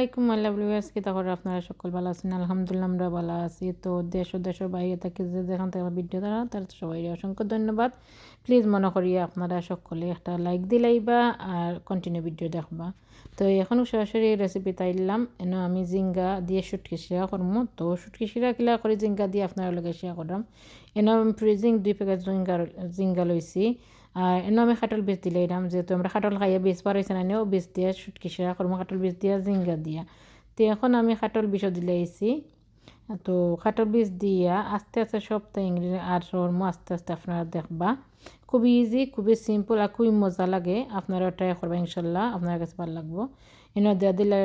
আলাইকুম, আল্লাহ ভিউয়ার্স কি তারপর আপনারা সকল ভালো আছেন, আলহামদুলিল্লাহ আমরা ভালো আছি। তো দেশ ও দেশের বাইরে থেকে যে যেখান থেকে ভিডিও তারা তার সবাই অসংখ্য ধন্যবাদ। প্লিজ মনে করি আপনারা সকলে একটা লাইক দিলাইবা আর কন্টিনিউ ভিডিও দেখবা। তো এখন সরাসরি রেসিপি তাইলাম এনে আমি জিঙ্গা দিয়ে সুটকি শিরা করব তো সুটকি শিরা কিলা করে জিঙ্গা দিয়ে আপনারা লগে শিরা করলাম এনে আমি ফ্রিজিং দুই প্যাকেট জিঙ্গা জিঙ্গা লইছি। আর এনে আমি খাটল বীজ দিলে এরাম যেহেতু আমরা খাটল খাইয়ে বীজ পারাইছে না নিয়েও বীজ দিয়া সুটকি সেরা করব খাটল বীজ দিয়া জিঙ্গা দিয়া। তো এখন আমি খাটল বিষও দিলে আইছি। তো খাটল বীজ দিয়া আস্তে আস্তে সবটা ইংরেজি আর সরমো আস্তে আস্তে আপনারা দেখবা। খুবই ইজি খুবই সিম্পল আর খুবই মজা লাগে। আপনারা ট্রাই করবা, ইনশাল্লাহ আপনার কাছে ভালো লাগবো। এনে দেওয়া দিলে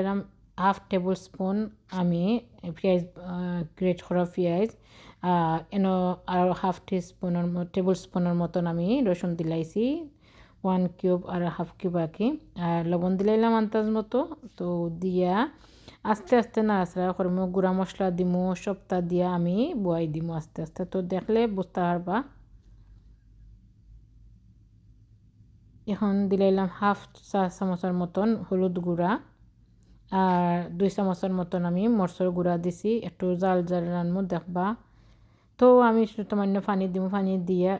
হাফ টেবিল স্পুন আমি পেঁয়াজ গ্রেট করা পেঁয়াজ এন, আর হাফ টি স্পুনের টেবিল স্পুনের মতন আমি রসুন দিলাইছি। ওয়ান কিউব আর হাফ কিউব আঁকি আর লবণ দিলাইলাম আন্দাজ মতো। তো দিয়া আস্তে আস্তে নাড়াচাড়া করব। গুঁড়া মশলা দিমু সপ্তাহ দিয়া আমি বয়াই দিমু আস্তে আস্তে। তো দেখলে বুঝতে পারবা। এখন দিলাইলাম হাফ চা চামচের মতন হলুদ গুঁড়া। আর দুই চামচের মতন আমি মরচর গুঁড়া দিছি। একটু জাল জাল রানমু দেখবা। তো আমি সামান্য পানি দিব পানি দিয়ে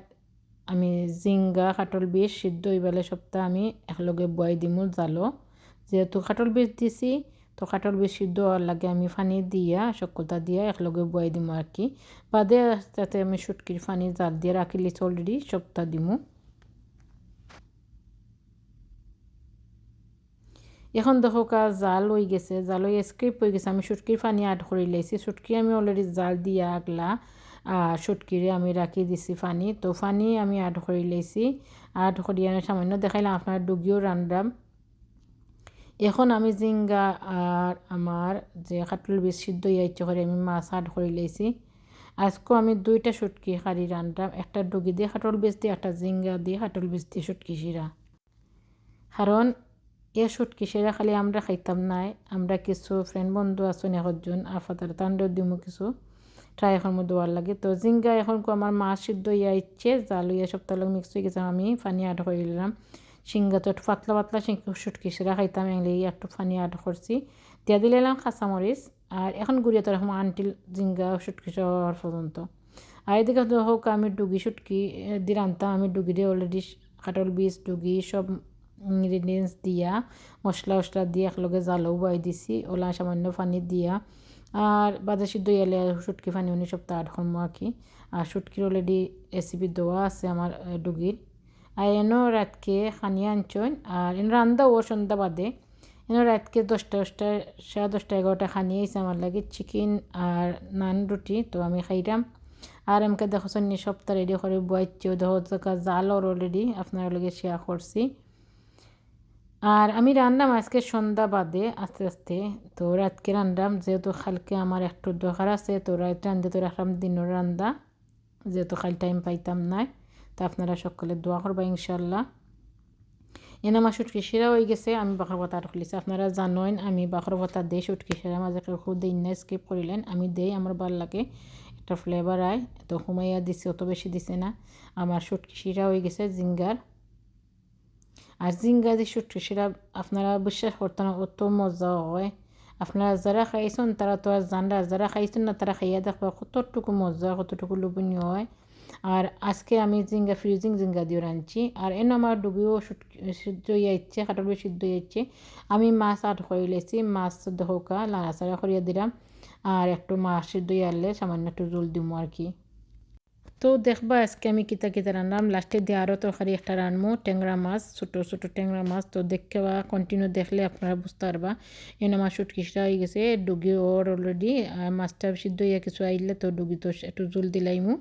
আমি জিঙ্গা, কাটল বীজ সিদ্ধ হইবালে সপ্তাহ আমি একলগে বয়াই দিমু জালো। যেহেতু কাটল বীজ দিছি, তো কাটল বীজ সিদ্ধ হওয়ার লাগে আমি পানি দিয়া সকলতা দিয়া একলগে বয়াই দিমু আর কি। বাদে তাতে আমি সুটকির পানি জাল দিয়ে রাখি লিছি অলরেডি সপ্তাহ দিমু। এখন দেখো কা, জাল হয়ে গেছে, জাল হয়ে স্ক্রিপ হয়ে গেছে। আমি সুটকির পানি আড করে লাইছি সুটকি আমি অলরেডি জাল দিয়া আগলা সুটকিরে আমি রাখি দিছি ফানি। তো ফানি আমি আড করে লাইছি আড করিয়ে সামান্য দেখাইলাম আপনার ডুগিও রান্দাম এখন আমি জিঙ্গা আর আমার যে কাটল বীজ সিদ্ধ ইচ্ছে করে আমি মাছ আড করে লাইছি আজকেও আমি দুইটা সুটকি হারি রান্দাম একটা ডুগি দিয়ে কাটল বীজ দিয়ে একটা জিঙ্গা দিয়ে কাটল বীজ দিয়ে সুটকি শিরা কারণ এ সুটকি শিরা খালি আমরা খাইতাম নাই। আমরা কিছু ফ্রেন্ড বন্ধু আছো একজন আফাতার তান্ডব দিমু কিছু। ট্রাই এখন মধ্যে দেওয়ার লাগে। তো জিঙ্গা এখন আমার মাছ সিদ্ধ ইয়া ইচ্ছে জাল ইয়া সপ্তাহ লোক মিক্স হয়ে গেছে, আমি পানি আড করে দিলাম। সিঙ্গা তো একটু পাতলা পাতলা সুটকি সেরা খাইতাম, এগুলি একটু পানি আড করছি। দিয়া দিলাম কাঁচামরিচ, আর এখন গুড়িয়ে তো রকম আনটিল জিঙ্গা সুটকি হওয়ার পর্যন্ত। আর এদিকে হোক, আমি ডুগি সুটকি দিয়ে রান্তাম, আমি ডুগি দিয়ে অলরেডি কাটল বীজ, ডুগি সব ইনগ্রিডিয়েন্টস দিয়া মশলা মশলা দিয়ে একলগে জালও বাই দিছি, ওলা সামান্য পানি দিয়া। আর বাজার সিদ্ধ এলে সুটকি ফানি উনি সপ্তাহ আট হরমো আর কি আর সুটকির অলরেডি রেসিপি দেওয়া আছে আমার ডুগির। আর এনো রাতকে খানিয়ে আনছন আর এন রান্দা ও সন্ধ্যা বাদে। এনে রাতকে দশটা দশটা, সাড়ে দশটা, এগারোটা খানিয়ে আইসে আমার লাগে চিকেন আর নান রুটি, তো আমি খাইলাম আর এমকে দেখো সন্নি সপ্তাহ রেডি করে বয়াচ্ছি দেখো জাল অলরেডি আপনার লগে শেয়ার করছি। আর আমি রান্নাম আজকে সন্ধ্যা বাদে, আস্তে আস্তে। তো রাতকে রান্নাম, যেহেতু খালকে আমার একটু দরকার আছে, তো রাত রান্ধে তো রাখলাম, দিনের রান্দা যেহেতু খাল টাইম পাইতাম নাই তো আপনারা সকলে দোয়া করবা ইনশাল্লাহ এনে আমার সুটকি সেরা হয়ে গেছে, আমি বাখর ভাতা খুলিছি। আপনারা জানেন, আমি বাখর ভাতা দেই সুটকি সেরা মাঝে খুব দিন না স্কিপ করিলেন। আমি দেই, আমার ভালো লাগে, একটা ফ্লেভার আয়। তো হুমাইয়া দিছে, অত বেশি দিছে না। আমার সুটকি শিরা হয়ে গেছে, জিঙ্গার। আর জিঙ্গা যে শুটকি সেটা আপনারা বিশ্বাস করতে না, অত মজা হয়। আপনারা যারা খাইছেন, তারা তো আর জানরা যারা খাইছেন না, তারা খাইয়া দেখবা কতটুকু মজা, কতটুকু লোভনীয় হয়। আর আজকে আমি জিঙ্গা ফ্রিজিং জিঙ্গা দিয়ে রাঁধছি। আর এনে আমার ডুবিও সিদ্ধ ইচ্ছে কাটল সিদ্ধ ইচ্ছে আমি মাছ আট করে লেছি, মাছ হোকা লাড়াচাড়া করিয়া দিলাম। আর একটু মাছ সিদ্ধ আনলে সামান্য একটু জল দিব আর কি। তো দেখবা আজকে আমি কিতা কিতা রান্নাম। লাস্টে দিয়ে আরও তরকারি একটা রানমো ট্যাংরা মাছ, ছোটো ছোটো ট্যাংরা মাছ। তো দেখে বা কন্টিনিউ দেখলে আপনারা বুঝতে পারবা। এন আমার সুটকিসটা হয়ে গেছে, ডুগি ওর অলরেডি মাছটা সিদ্ধ হইয়া কিছু আইলে তো ডুগি তো একটু জল দিলাইমু।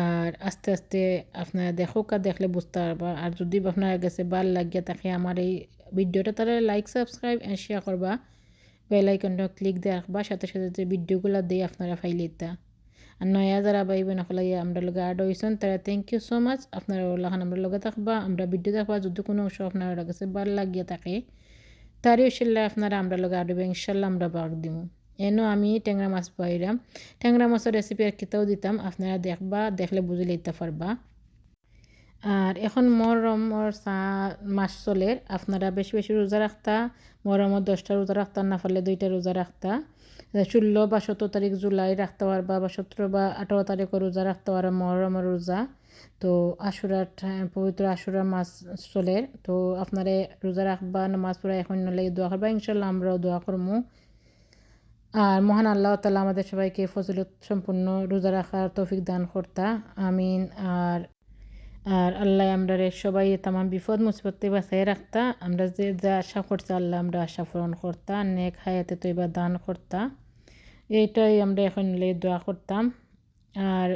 আর আস্তে আস্তে আপনারা দেখো, কা দেখলে বুঝতে পারবা। আর যদি আপনার গেছে ভালো লাগিয়া তাকে আমার এই ভিডিওটা, তাহলে লাইক সাবস্ক্রাইব অ্যান্ড শেয়ার করবা। বেল আইকনটা ক্লিক দিয়ে রাখবা, সাথে সাথে যে ভিডিওগুলো দিয়ে আপনারা ফাইলিতা নয়া যারা ভাই বোন হলাই আমরা লগে আড হয়েছেন তারা থ্যাংক ইউ সো মাচ আপনারা ওলাখান আমরা লগে থাকবা আমরা ভিডিও দেখবা যদি কোনো অংশ আপনারা কাছে ভালো লাগিয়ে থাকে তারই সেল্লা আপনারা আমরা লগে আড হবে ইনশাল্লাহ আমরা বাঘ দিব এনেও আমি ট্যাংরা মাছ পাইলাম ট্যাংরা মাছের রেসিপি আর কিতাও দিতাম আপনারা দেখবা দেখলে বুঝে লইতে পারবা আর এখন মরমর চা মাস চলের আপনারা বেশি বেশি রোজা রাখতা মরমর দশটা রোজা রাখতা, না পারলে দুইটা রোজা রাখতা। ষোলো বা সতেরো তারিখ জুলাই রাখতে পারবা বা সতেরো বা আঠারো তারিখও রোজা রাখতে পারবা মরমর রোজা। তো আশুরার পবিত্র আশুরা মাস চলের তো আপনারা রোজা রাখবা, নামাজ পড়া এখন নলে দোয়া করবা ইনশাল্লাহ আমরাও দোয়া করব আর মহান আল্লাহ তালা আমাদের সবাইকে ফজিলত সম্পূর্ণ রোজা রাখার তৌফিক দান করতা, আমিন। আর আর আল্লাহ আমরা সবাই তামাম বিপদ, মুসিবতে বাঁচাই রাখতা। আমরা যে যা আশা করছি, আল্লাহ আমরা আশা পূরণ করতা, নেক হায়াতে তো এবার দান করতা। এইটাই আমরা এখন দোয়া করতাম। আর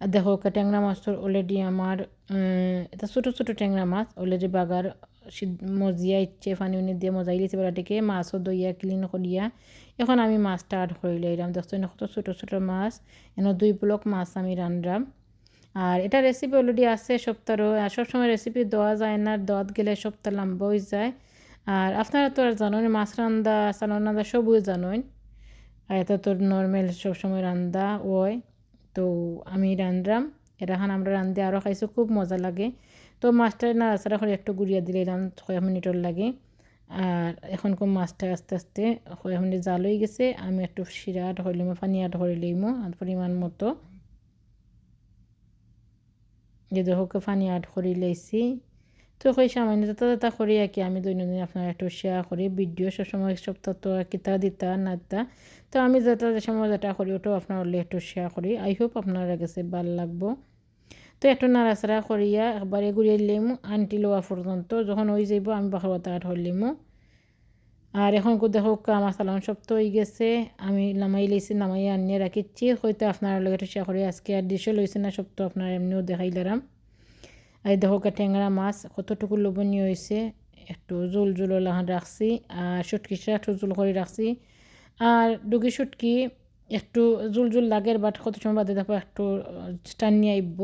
দেখো ট্যাংরা মাছটা অলরেডি আমার এটা ছোটো ছোটো ট্যাংরা মাছ। অলরেডি বাগার মজিয়া, ইচ্ছে ফানি উনি দিয়ে মজাই লিছে বেড়াটিকে মাছও দইয়া ক্লিন করিয়া। এখন আমি মাছটা আড করে লইলাম দেখছ কত ছোটো ছোটো মাছ। এনে দুই ব্লক মাছ আমি রান্নাম আর এটা রেসিপি অলরেডি আছে সপ্তাহ সবসময় রেসিপি দেওয়া যায় না দোয়াত গেলে সপ্তাহ লম্বা হয়ে যায়। আর আপনারা তো আর জানেন মাছ রান্দা চালন রান্দা সবই জানেন আর এটা তো নর্মেল সবসময় রান্দা ওই তো আমি রান্ধাম এরাখান আমরা রান্ধে আরও খাইছো, খুব মজা লাগে। তো মাছটা না নাড়াচাড়া করে একটু গুড়িয়া দিলাম, ছয় মিনিটের লাগে। আর এখন খুব মাছটা আস্তে আস্তে কয়েক মিনিট জাল হয়ে গেছে, আমি একটু শিরা হইলিমো পানি আট হইলিমো পরিমাণ মতো। যে দেখোকে পানি আট করে লাইছি তো কই সামান্য যাতা যাতা করি আর কি আমি দৈনন্দিন আপনার একটু শেয়ার করি ভিডিও সবসময় সপ্তাহ তো কিতা দিতা না তো আমি যেটা যে সময় যেটা করি ওটাও আপনার একটু শেয়ার করি আই হোপ আপনারা কাছে ভালো লাগবো তো একটু নাড়াচাড়া করিয়া একবারে গুড়িয়ে লিমু আনটি লোয়া পর্যন্ত যখন ওই যাইব আমি বাকর বাতা হলিমু আর এখন দেখো আমার সালাম সব তো হয়ে গেছে। আমি নামাই লইছি, নামাই আনিয়ে রাখিচ্ছি। হয়তো আপনার লগে শেয়ার করি আজকে আর ডিশও লইছে না, সব তো আপনার এমনিও দেখাই দেখাইলাম আর দেখো ট্যাংরা মাছ, কতটুকু লোভনীয় হয়েছে একটু জোল জোল লাহান রাখছি, আর সুটকিটা একটু জোল করে রাখছি। আর ডুগি সুটকি একটু জুল জুল লাগের বাট কত সময় বাদে দেখো একটু স্টান টানিয়ে আইব।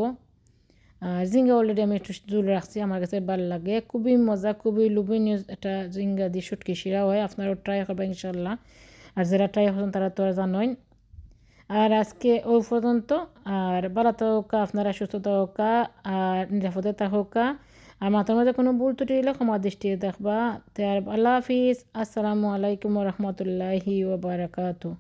আর জিঙ্গা অলরেডি আমি একটু জুল রাখছি, আমার কাছে ভালো লাগে। খুবই মজা, খুবই লোভনীয় একটা জিঙ্গা দিয়ে সুটকি শিরা হয়, আপনারাও ট্রাই করবেন ইনশাল্লাহ আর যারা ট্রাই করছেন তারা তো আর জানেন আর আজকে ও পর্যন্ত, আর ভালো থাকা, আপনারা সুস্থ থাকা, আর নিরাপদে থাকা। আর মাথার মধ্যে কোনো ভুল ত্রুটি এলে ক্ষমা দৃষ্টি দেখবা। তার আল্লাহ হাফিজ। আসসালামু আলাইকুম রহমতুল্লাহি ওবরাকাতু